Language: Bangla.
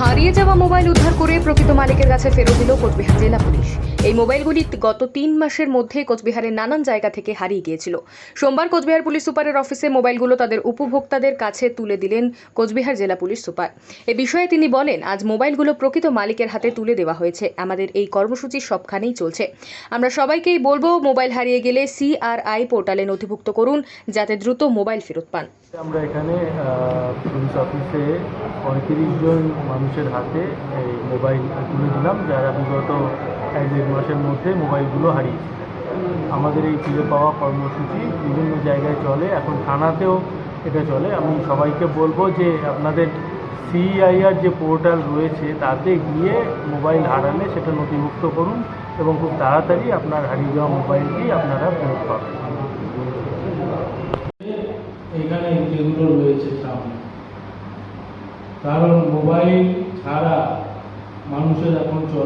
হারিয়ে যাওয়া মোবাইল উদ্ধার করে প্রকৃত মালিকের কাছে ফেরত দিল কোচবিহার জেলা পুলিশ। এই মোবাইলগুলি গত তিন মাসের মধ্যে কোচবিহারের নানান জায়গা থেকে হারিয়ে গিয়েছিল। সোমবার কোচবিহার পুলিশ সুপারের অফিসে মোবাইলগুলো তাদের উপভোক্তাদের কাছে তুলে দিলেন কোচবিহার জেলা পুলিশ সুপার। এ বিষয়ে তিনি বলেন, আজ মোবাইলগুলো প্রকৃত মালিকের হাতে তুলে দেওয়া হয়েছে। আমাদের এই কর্মসূচি সবখানেই চলছে। আমরা সবাইকেই বলব, মোবাইল হারিয়ে গেলে সিআরআই পোর্টালে নথিভুক্ত করুন, যাতে দ্রুত মোবাইল ফেরত পান। আমরা এখানে পুলিশ অফিসে পঁয়ত্রিশ জন মানুষের হাতে এই মোবাইল তুলে দিলাম, যারা বিগত এক দেড় মাসের মধ্যে মোবাইলগুলো হারিয়েছে। আমাদের এই ফিরে পাওয়া কর্মসূচি বিভিন্ন জায়গায় চলে, এখন থানাতেও এটা চলে। আমি সবাইকে বলব যে আপনাদের সিআইআর যে পোর্টাল রয়েছে, তাতে গিয়ে মোবাইল হারালে সেটা নথিভুক্ত করুন এবং খুব তাড়াতাড়ি আপনার হারিয়ে যাওয়া মোবাইলটি আপনারা ফেরত পাবেন এখানে যেগুলো রয়েছে সামনে কারণ মোবাইল ছাড়া মানুষের এখন